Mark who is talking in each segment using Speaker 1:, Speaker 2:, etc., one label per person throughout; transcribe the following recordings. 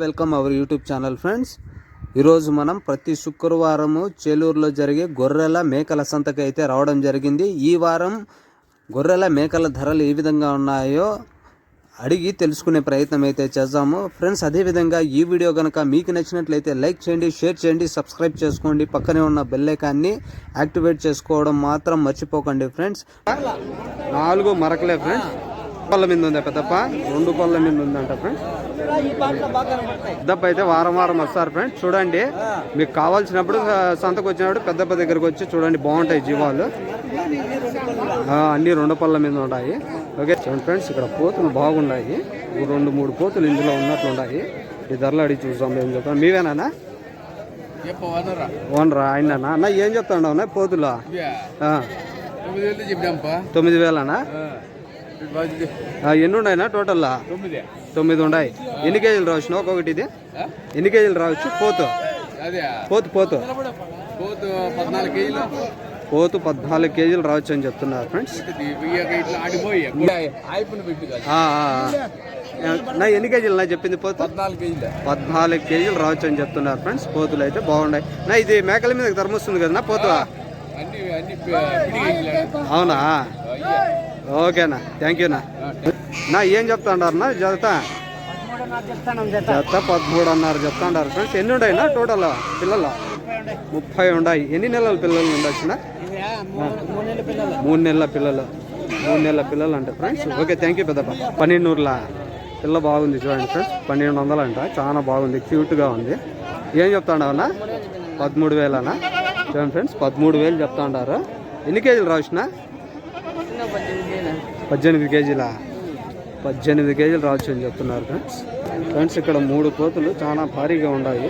Speaker 1: Welcome our YouTube channel friends. ఈరోజు మనం ప్రతి శుక్రవారము చేలూరులో జరిగే గొర్రెల మేకల సంతకి అయితే రావడం జరిగింది. ఈ వారం గొర్రెల మేకల ధరలు ఏ విధంగా ఉన్నాయో అడిగి తెలుసుకునే ప్రయత్నం అయితే చేద్దాము. ఫ్రెండ్స్ అదేవిధంగా ఈ వీడియో కనుక మీకు నచ్చినట్లయితే లైక్ చేయండి షేర్ చేయండి సబ్స్క్రైబ్ చేసుకోండి. పక్కనే ఉన్న బెల్లైకాన్ని యాక్టివేట్ చేసుకోవడం మాత్రం మర్చిపోకండి ఫ్రెండ్స్. నాలుగు మరకలే ఫ్రెండ్స్. పళ్ళ మీద ఉందా పెద్దప్ప? రెండు పళ్ళ మీద ఉందంట ఫ్రెండ్స్ పెద్దప్ప అయితే వారం వారం వస్తారు ఫ్రెండ్స్ చూడండి మీకు కావాల్సినప్పుడు సంతకు వచ్చినప్పుడు పెద్దప్ప దగ్గరకు వచ్చి చూడండి బాగుంటాయి జీవాలు. అన్ని రెండు పళ్ళ మీద ఉన్నాయి ఓకే చూడండి ఫ్రెండ్స్ ఇక్కడ పోతులు బాగున్నాయి. రెండు మూడు పోతులు ఇందులో ఉన్నట్లున్నాయి ఈ ధరలు అడిగి చూసాం ఏం చెప్తాం మీవేనా ఓనరా. ఆయన అన్న ఏం చెప్తాడు అన్న పోతులా?
Speaker 2: తొమ్మిది
Speaker 1: వేలనా? ఎన్ని ఉన్నాయినా టోటల్లా?
Speaker 2: తొమ్మిది.
Speaker 1: ఉన్నాయి ఎన్ని కేజీలు రావచ్చు? ఒక్కొక్కటి ఇది? ఎన్ని కేజీలు రావచ్చు? పోతు. పోతు పోతు.
Speaker 2: పోతు పద్నాలుగు కేజీలు.
Speaker 1: పోతు పద్నాలుగు కేజీలు రావచ్చు అని చెప్తున్నారు ఫ్రెండ్స్. నా ఎన్ని కేజీలు? నా చెప్పింది పోతు.
Speaker 2: పద్నాలుగు కేజీలు.
Speaker 1: పద్నాలుగు కేజీలు రావచ్చు అని చెప్తున్నారు ఫ్రెండ్స్. పోతులు అయితే బాగున్నాయి. నా ఇది మేకల మీద ధర్మొస్తుంది కదా నా పోతు
Speaker 2: అన్ని అన్ని పిడి కేజీలు
Speaker 1: అవునా? ఓకేనా. థ్యాంక్ యూనా నా. ఏం చెప్తాండారు నా జత. జత పదమూడు అన్నారు చెప్తాండారు ఫ్రెండ్స్. ఎన్ని ఉన్నాయినా టోటల్ పిల్లలు? ముప్పై ఉన్నాయి ఎన్ని నెలల పిల్లలు ఉండొచ్చునా మూడు నెలల పిల్లలు. మూడు నెలల పిల్లలు అంట ఫ్రెండ్స్. ఓకే థ్యాంక్ యూ పెద్దప్ప. పన్నెండునూరులా పిల్ల బాగుంది చూడండి ఫ్రెండ్స్. పన్నెండు వందలు అంట. చాలా బాగుంది. క్యూట్గా ఉంది. ఏం చెప్తాండవనా పదమూడు వేలనా? చూడండి ఫ్రెండ్స్ పదమూడు వేలు చెప్తా ఉండారు ఎన్ని కేజీలు రావచ్చునా పద్దెనిమిది కేజీలా? పద్దెనిమిది కేజీలు రావచ్చు అని చెప్తున్నారు ఫ్రెండ్స్. ఫ్రెండ్స్ ఇక్కడ మూడు కోతులు చాలా భారీగా ఉన్నాయి.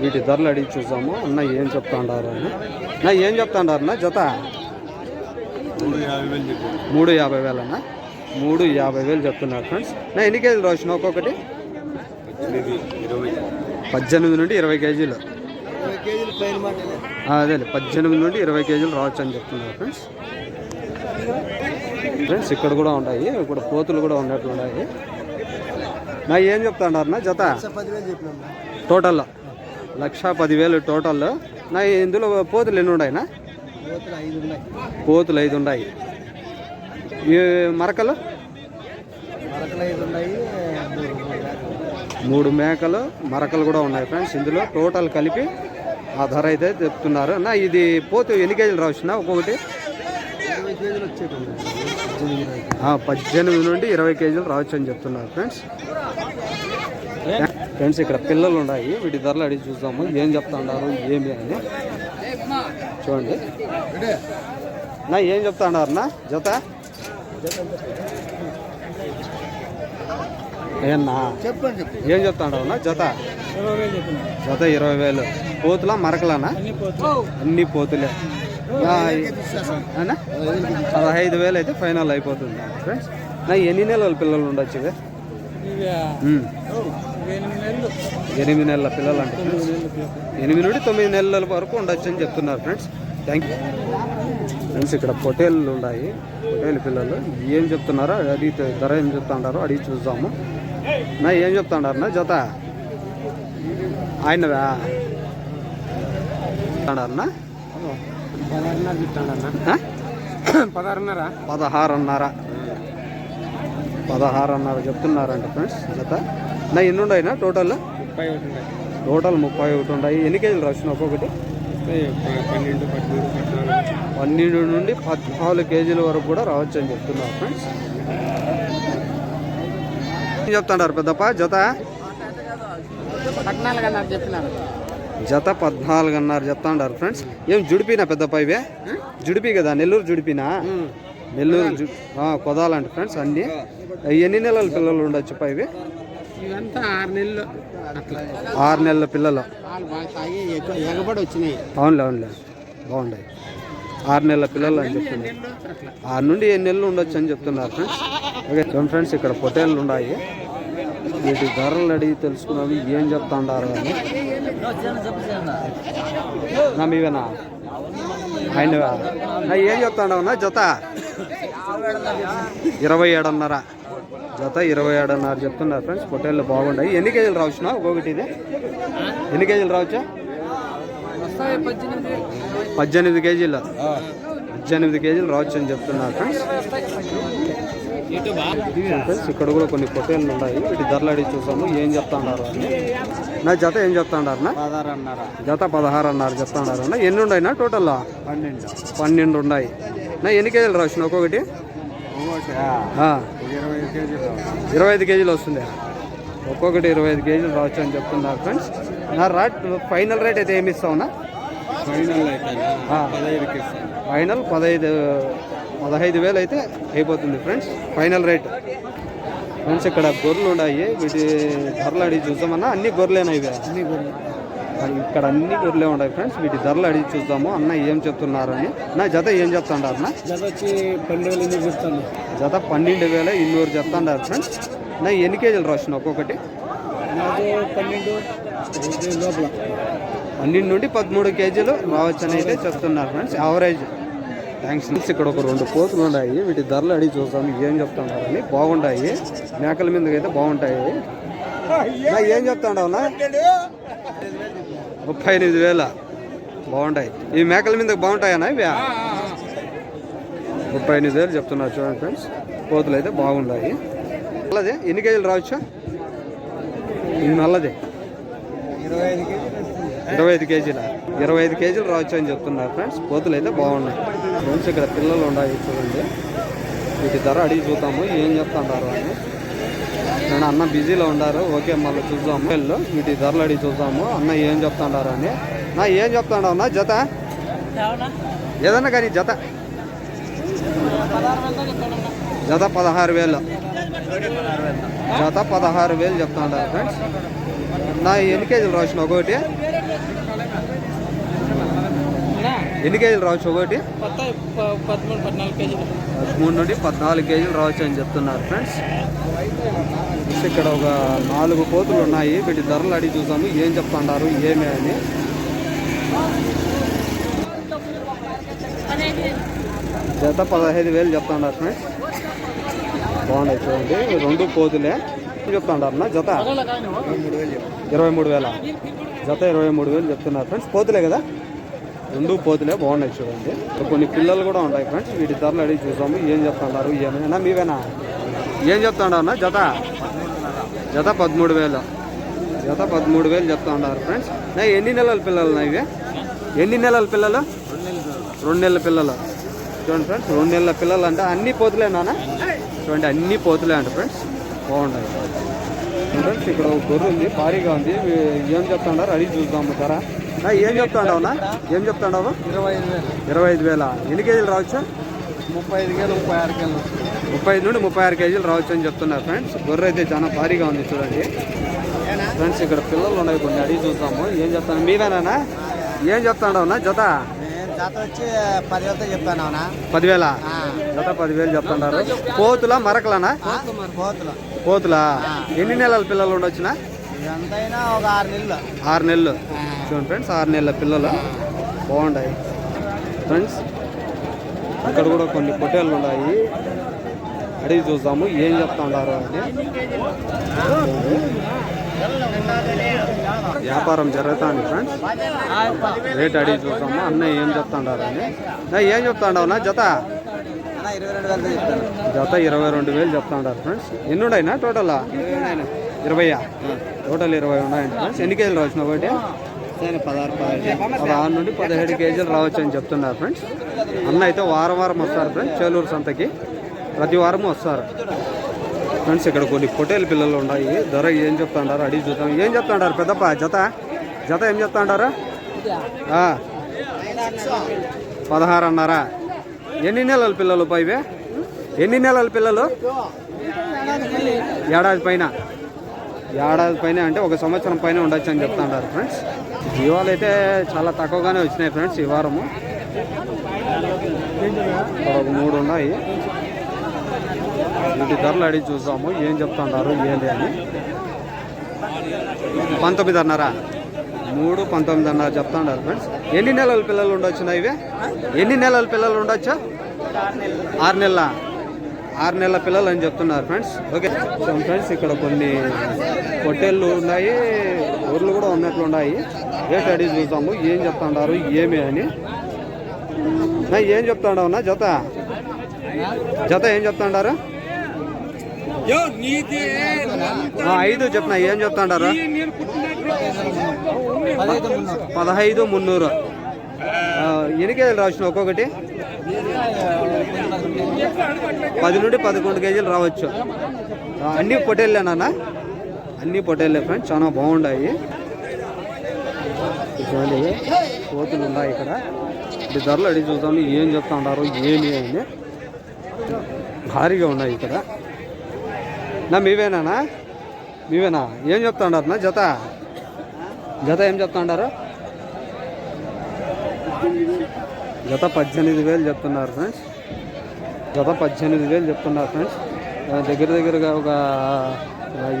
Speaker 1: వీటి ధరలు అడిగి చూసాము అన్న ఏం చెప్తా ఉండారు అని. నా ఏం చెప్తా ఉండారు నా జత? మూడు యాభై వేలన్నా మూడు యాభై వేలు చెప్తున్నారు ఫ్రెండ్స్. నా ఎన్ని కేజీలు రావచ్చు ఒక్కొక్కటి? పద్దెనిమిది నుండి ఇరవై కేజీలు అదేలే పద్దెనిమిది నుండి ఇరవై కేజీలు రావచ్చు అని చెప్తున్నారు ఫ్రెండ్స్. ఫ్రెండ్స్ ఇక్కడ కూడా ఉన్నాయి ఇక్కడ పోతులు కూడా ఉన్నట్లు ఉన్నాయి. నా ఏం చెప్తాడారు నా జత? టోటల్. లక్ష పదివేలు టోటల్. నా ఇందులో పోతులు ఎన్ని ఉన్నాయినా పోతులు ఐదు ఉన్నాయి. ఈ మరకలు? మూడు మేకలు మరకలు కూడా ఉన్నాయి ఫ్రెండ్స్ ఇందులో. టోటల్ కలిపి ఆ ధర అయితే చెప్తున్నారు. నా ఇది పోతు ఎన్ని కేజీలు రావచ్చునా ఒక్కొక్కటి? పద్దెనిమిది నుండి ఇరవై కేజీలు రావచ్చు అని చెప్తున్నారు ఫ్రెండ్స్. ఫ్రెండ్స్ ఇక్కడ పిల్లలు ఉన్నాయి వీటి ధరలు అడిగి చూద్దాము. ఏం చెప్తా ఉన్నారు ఏమి అని. చూడండి. నా ఏం చెప్తా ఉన్నారు నా జత
Speaker 2: చెప్పు
Speaker 1: ఏం చెప్తా ఉండవు నా జత జత ఇరవై వేలు. పోతులా మరకలానా? అన్ని పోతులే? పదహైదు వేలు అయితే ఫైనల్ అయిపోతుంది ఫ్రెండ్స్ నా ఎన్ని నెలల పిల్లలు ఉండొచ్చు ఇవి. ఎనిమిది నెలల. పిల్లలు అంటే ఫ్రెండ్స్. ఎనిమిది నుండి తొమ్మిది నెలల వరకు ఉండొచ్చు అని చెప్తున్నారు ఫ్రెండ్స్ థ్యాంక్ యూ ఫ్రెండ్స్ ఇక్కడ పొటేళ్ళు ఉన్నాయి. పొటేలు పిల్లలు. ఏం చెప్తున్నారో అడిగితే ధర ఏం చెప్తాడారో అడిగి చూద్దాము. నా ఏం చెప్తాడారు నా జత? ఆయనవా ఆ?
Speaker 2: పదహారున్నర?
Speaker 1: పదహారున్నర. పదహారున్నర చెప్తున్నారంట ఫ్రెండ్స్ జత. నా ఎన్ని ఉన్నాయినా టోటల్?
Speaker 2: ముప్పై ఒకటి ఉన్నాయి
Speaker 1: టోటల్ ముప్పై ఒకటి ఉన్నాయి ఎన్ని కేజీలు రాసిన ఒక్కొక్కటి?
Speaker 2: పన్నెండు
Speaker 1: పన్నెండు నుండి పద్నాలుగు కేజీల వరకు కూడా రావచ్చు అని చెప్తున్నారు ఫ్రెండ్స్. ఏం చెప్తున్నారు పెద్దప్ప జత?
Speaker 2: పద్నాలుగు అన్నారు చెప్పినారు.
Speaker 1: జత పద్నాలుగున్నర చెప్తాండారు ఫ్రెండ్స్ ఏం జుడిపినా పెద్దప్ప ఇవే జుడిపి కదా నెల్లూరు జుడిపినా? నెల్లూరు కొదాలంట ఫ్రెండ్స్ అన్ని. ఎన్ని నెలల పిల్లలు ఉండొచ్చు పా ఇవి
Speaker 2: ఇవంతా ఆరు నెలలు. అట్లా.
Speaker 1: ఆరు నెలల పిల్లలు.
Speaker 2: ఎగబడి వచ్చినాయి.
Speaker 1: అవునులే అవునులే. బాగున్నాయి ఆరు నెలల పిల్లలు అని చెప్తున్నారు ఆరు నుండి ఎన్ని నెలలు ఉండొచ్చు అని చెప్తున్నారు ఫ్రెండ్స్ ఓకే చూడండి ఫ్రెండ్స్ ఇక్కడ పొటేళ్ళు ఉన్నాయి. వీటి ధరలు అడిగి తెలుసుకున్నవి ఏం చెప్తాండారు అని. నా మీవేనా? ఆయనవా నా ఏం చెప్తాండవునా జత. ఇరవై ఏడున్నర. జత ఇరవై ఏడున్నర చెప్తున్నారు ఫ్రెండ్స్. పొట్టేళ్ళు బాగుంటాయి ఎన్ని కేజీలు రావచ్చునా? ఒక్కొక్కటి ఇది. ఎన్ని కేజీలు రావచ్చా? పద్దెనిమిది కేజీలు. పద్దెనిమిది కేజీలు రావచ్చు అని చెప్తున్నారు ఫ్రెండ్స్. ఫ్రెండ్స్ ఇక్కడ కూడా కొన్ని పొట్టేళ్ళు ఉన్నాయి. వీటి ధరలు అడిగి చూసాము ఏం చెప్తాండారు అని నా జత ఏం చెప్తాండారు నా
Speaker 2: పదహారు అన్నారా
Speaker 1: జత పదహారు అన్నారు చెప్తాండారు అన్న ఎన్ని ఉన్నాయి నా టోటల్
Speaker 2: పన్నెండు
Speaker 1: పన్నెండు ఉన్నాయి నా ఎన్ని కేజీలు రావచ్చు ఒక్కొక్కటి
Speaker 2: ఇరవై ఐదు కేజీలు
Speaker 1: వస్తుంది ఒక్కొక్కటి ఇరవై ఐదు కేజీలు రావచ్చు అని చెప్తున్నారు ఫ్రెండ్స్. నా రేట్ ఫైనల్ రేట్ అయితే ఏమి ఇస్తావునా?
Speaker 2: ఫైనల్
Speaker 1: ఫైనల్ పదహైదు పదహైదు వేలు అయితే అయిపోతుంది ఫ్రెండ్స్. Final rate. ఫ్రెండ్స్ ఇక్కడ గొర్రెలు ఉన్నాయి. వీటి ధరలు అడిగి చూద్దామన్నా అన్ని గొర్రెలేనా ఇవి.
Speaker 2: అన్ని గొర్రెలు.
Speaker 1: ఇక్కడ అన్ని గొర్రెలే ఉన్నాయి ఫ్రెండ్స్. వీటి ధరలు అడిగి చూద్దాము. అన్న ఏం చెప్తున్నారని నా జత ఏం చెప్తాండారు అన్న?
Speaker 2: జత వచ్చి పన్నెండు వేలు ఎనిమిది చెప్తాను
Speaker 1: జత పన్నెండు వేల ఇన్నూరు చెప్తాండారు ఫ్రెండ్స్. నా ఎన్ని కేజీలు రాసిన ఒక్కొక్కటి?
Speaker 2: పన్నెండు
Speaker 1: పన్నెండు నుండి పదమూడు కేజీలు రావచ్చని అయితే చెప్తున్నారు ఫ్రెండ్స్. యావరేజ్ థ్యాంక్స్ ఇక్కడ ఒక రెండు పోతులు ఉన్నాయి. వీటి ధరలు అడిగి చూస్తాం ఏం చెప్తున్నారని బాగుంటాయి. మేకల మీద అయితే బాగుంటాయి. ఏం చెప్తాండవునా ముప్పై ఎనిమిది వేల. బాగుంటాయి. ఈ మేకల మీద బాగుంటాయనా ఇవి? ముప్పై ఎనిమిది వేలు చెప్తున్నారు చూడండి ఫ్రెండ్స్. పోతులు అయితే బాగున్నాయి నల్లదే? ఎన్ని కేజీలు రావచ్చు? ఇది నల్లదే.
Speaker 2: ఇరవై ఐదుకి
Speaker 1: ఇరవై ఐదు కేజీల ఇరవై ఐదు కేజీలు రావచ్చు అని చెప్తున్నారు ఫ్రెండ్స్. పోతులు అయితే బాగున్నాయి. ఫ్రెండ్స్ ఇక్కడ పిల్లలు ఉన్నాయి చూడండి. వీటి ధర అడిగి చూద్దాము. ఏం చెప్తున్నారు అని నేను అన్న బిజీలో ఉన్నారు ఓకే మళ్ళీ చూద్దాము. వెళ్ళు వీటి ధరలు అడిగి చూద్దాము. అన్న ఏం చెప్తున్నారు అని. నా ఏం చెప్తాడు అన్న? జత? ఏదన్నా కానీ జత. జత పదహారు వేలు. జత పదహారు వేలు చెప్తాడు ఫ్రెండ్స్. నా ఎన్ని కేజీలు రాసిన ఒకటి. ఎన్ని కేజీలు రావచ్చు ఒకటి?
Speaker 2: పదమూడు పద్నాలుగు కేజీలు.
Speaker 1: పదమూడు నుండి పద్నాలుగు కేజీలు రావచ్చు అని చెప్తున్నారు ఫ్రెండ్స్. ఇక్కడ ఒక నాలుగు పోతులు ఉన్నాయి. వీటి ధరలు అడిగి చూసాము ఏం చెప్తున్నారు ఏమి అని. జత పదహైదు వేలు చెప్తున్నారు ఫ్రెండ్స్. బాగున్నాయి చూడండి. రెండు పోతులే ఏం చెప్తున్నారు నా జత? ఇరవై మూడు వేల. జత ఇరవై మూడు వేలు చెప్తున్నారు ఫ్రెండ్స్. పోతులే కదా? రెండు పోతులే బాగున్నాయి చూడండి. కొన్ని పిల్లలు కూడా ఉంటాయి ఫ్రెండ్స్ వీటి ధరలు అడిగి చూసాము ఏం చెప్తున్నారు ఏమైనా. మీవేనా? ఏం చెప్తాడు అన్న జత? జత పదమూడు వేలు. జత పదమూడు వేలు చెప్తా ఉన్నారు ఫ్రెండ్స్ నా ఎన్ని నెలల పిల్లలు నా ఇవి? ఎన్ని నెలల పిల్లలు? రెండు నెలల పిల్లలు. చూడండి ఫ్రెండ్స్ రెండు నెలల పిల్లలు అంటే అన్ని పోతులేనా చూడండి అన్ని పోతులే అంట ఫ్రెండ్స్ బాగుంటాయి ఫ్రెండ్స్ ఇక్కడ ఒక గొర్రె ఉంది భారీగా ఉంది. ఏం ఏం ఉన్నారు అడిగి చూద్దాము ధర ఏం చెప్తాడావునా ఏం చెప్తాడావు
Speaker 2: ఇరవై ఐదు వేలు
Speaker 1: ఇరవై ఐదు వేల? ఎన్ని కేజీలు రావచ్చు?
Speaker 2: ముప్పై ఐదు కేలు ముప్పై ఆరు కేలు
Speaker 1: ముప్పై ఐదు నుండి ముప్పై ఆరు కేజీలు రావచ్చు అని చెప్తున్నారు ఫ్రెండ్స్. గొర్రె అయితే చాలా భారీగా ఉంది చూడండి. ఫ్రెండ్స్ ఇక్కడ పిల్లలు ఉన్నాయి కొన్ని అడిగి చూద్దాము. ఏం చెప్తాను? మీవేనా ఏం చెప్తాడవునా జత? పదివేల. జత పదివేలు చెప్తున్నారు పోతులా మరకలనా?
Speaker 2: పోతులు.
Speaker 1: పోతులా? ఎన్ని నెలల పిల్లలు ఉండొచ్చునా?
Speaker 2: ఇదంతైనా ఒక ఆరు నెలలు.
Speaker 1: ఆరు నెలలు. చూడండి ఫ్రెండ్స్ ఆరు నెలల పిల్లలు. బాగుంటాయి ఫ్రెండ్స్ ఇక్కడ కూడా కొన్ని పొట్టేళ్ళు ఉన్నాయి. అడిగి చూద్దాము ఏం చెప్తా ఉన్నారు అని వ్యాపారం జరుగుతుంది ఫ్రెండ్స్. రేట్ అడిగి చూద్దాము అన్నయ్య ఏం చెప్తా ఉన్నారు అని. నా ఏం చెప్తా ఉండవు నా జత? జత ఇరవై రెండు వేలు చెప్తా ఉంటారు ఫ్రెండ్స్. ఎన్ని ఉన్నాయినా టోటల్? ఇరవైయా టోటల్ ఇరవై ఉన్నాయండి ఫ్రెండ్స్ ఎన్ని కేజీలు రావచ్చు ఒకటి?
Speaker 2: పదహారు పదహారు
Speaker 1: నుండి పదిహేడు కేజీలు రావచ్చు అని చెప్తున్నారు ఫ్రెండ్స్. అన్న అయితే వారం వారం వస్తారు ఫ్రెండ్స్ చేలూరు సంతకి. ప్రతి వారం వస్తారు. ఫ్రెండ్స్ ఇక్కడ కొన్ని పొటేల్ పిల్లలు ఉన్నాయి. ధర ఏం చెప్తాడారు? అడిగి చూద్దాం. ఏం చెప్తాడారు పెద్దప్ప? జత? జత ఏం చెప్తాడారు. పదహారు అన్నారా? ఎన్ని నెలల పిల్లలు పైవే ఎన్ని నెలల పిల్లలు? ఏడాది పైన? ఏడాది పైన అంటే ఒక సంవత్సరం పైన ఉండొచ్చు అని చెప్తున్నారు ఫ్రెండ్స్. జీవాలు అయితే చాలా తక్కువగానే వచ్చినాయి ఫ్రెండ్స్ ఈ వారము. ఒక మూడు ఉన్నాయి. వీటి ధరలు అడిగి చూసాము ఏం చెప్తున్నారు ఏంటి అని. పంతొమ్మిది అన్నారా? మూడు పంతొమ్మిది అన్నారు చెప్తున్నారు ఫ్రెండ్స్. ఎన్ని నెలల పిల్లలు ఉండొచ్చు ఇవి? ఎన్ని నెలల పిల్లలు ఉండొచ్చు? ఆరు నెలల? ఆరు నెలల పిల్లలు అని చెప్తున్నారు ఫ్రెండ్స్. ఓకే. ఫ్రెండ్స్ ఇక్కడ కొన్ని పొట్టేళ్ళు ఉన్నాయి ఊర్లు కూడా ఉన్నట్లు ఉన్నాయి. రేట్ అడిగి చూద్దాము ఏం చెప్తాండారు ఏమి అని. ఏం చెప్తాండవు నా జత? జత ఏం చెప్తాండారు? ఐదు చెప్పిన ఏం చెప్తాండారు?
Speaker 2: పదహైదు మున్నూరు.
Speaker 1: ఎన్ని కేజీలు రావచ్చు ఒక్కొక్కటి? పది నుండి పదకొండు కేజీలు రావచ్చు. అన్ని పొటేళ్ళేనా అన్ని పొట్టేళ్ళే ఫ్రెండ్స్ చాలా బాగున్నాయి చూడండి కోతులు ఉన్నాయి ఇక్కడ. ఇది ధరలు అడిగి చూద్దాం ఏం చెప్తా ఉన్నారు ఏమి అని. భారీగా ఉన్నాయి ఇక్కడ. నా మీవేనా మీవేనా? ఏం చెప్తా ఉన్నారు నా జత? జత ఏం చెప్తా ఉన్నారు? జత పద్దెనిమిది వేలు చెప్తున్నారు ఫ్రెండ్స్ జత పద్దెనిమిది వేలు చెప్తున్నారు ఫ్రెండ్స్ దగ్గర దగ్గరగా ఒక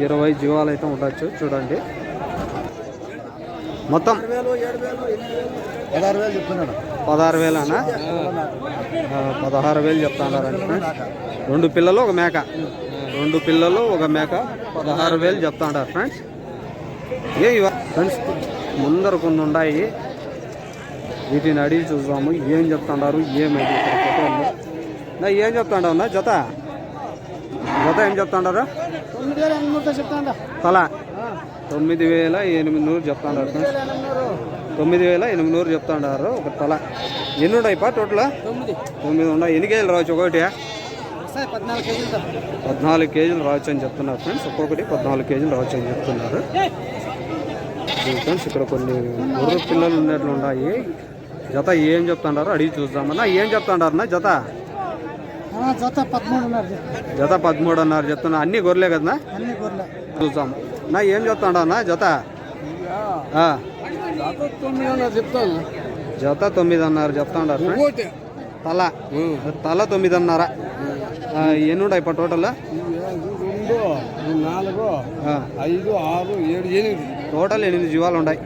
Speaker 1: ఇరవై జీవాలు అయితే ఉండొచ్చు చూడండి. మొత్తం
Speaker 2: పదహారు వేలు చెప్తున్నాడు
Speaker 1: పదహారు వేలనా పదహారు వేలు చెప్తున్నారు ఫ్రెండ్స్ రెండు పిల్లలు ఒక మేక. రెండు పిల్లలు ఒక మేక. పదహారు వేలు చెప్తాంటారు ఫ్రెండ్స్. ఏ ఫ్రెండ్స్ ముందర కొన్ని ఉన్నాయి. వీటిని అడిగి చూద్దాము. ఏం చెప్తాండారు ఏమైంది? ఇక్కడ ఫోటోలు నా ఏం చెప్తాండావు జత? జత ఏం చెప్తాండారు? తల. తొమ్మిది వేల ఎనిమిది నూరు చెప్తాండారు తొమ్మిది వేల ఎనిమిది నూరు చెప్తాండారు. ఒక తల. ఎన్ని ఉన్నాయి పా టోటల్?
Speaker 2: తొమ్మిది.
Speaker 1: ఉన్నాయి ఎన్ని కేజీలు రావచ్చు ఒకటి?
Speaker 2: పద్నాలుగు కేజీలు
Speaker 1: రావచ్చు అని చెప్తున్నారు ఫ్రెండ్స్. ఒక్కొక్కటి పద్నాలుగు కేజీలు రావచ్చు అని చెప్తున్నారు. ఫ్రెండ్స్ ఇక్కడ కొన్ని గుర్ర పిల్లలు ఉన్నట్లు ఉన్నాయి జత ఏం చెప్తాండారు అడిగి చూద్దామన్నా. ఏం చెప్తాండారు జత?
Speaker 2: జత పదమూడున్నర
Speaker 1: జత. పదమూడు అన్నారు చెప్తున్నా అన్ని గొర్రెలే కదా
Speaker 2: అన్ని గొర్రెలు.
Speaker 1: చూద్దాం. నా ఏం చెప్తాండన్నా జత? ఆ,
Speaker 2: తొమ్మిదిన్నర చెప్తాను.
Speaker 1: జత తొమ్మిది అన్నారు చెప్తాండారు ఫ్రెండ్స్ తల. తల తొమ్మిదిన్నర. ఎన్ని ఉన్నాయి ఇప్పుడు టోటల్
Speaker 2: రెండు నాలుగు ఐదు ఆరు ఏడు ఎనిమిది.
Speaker 1: టోటల్ ఎనిమిది జీవాలు ఉన్నాయి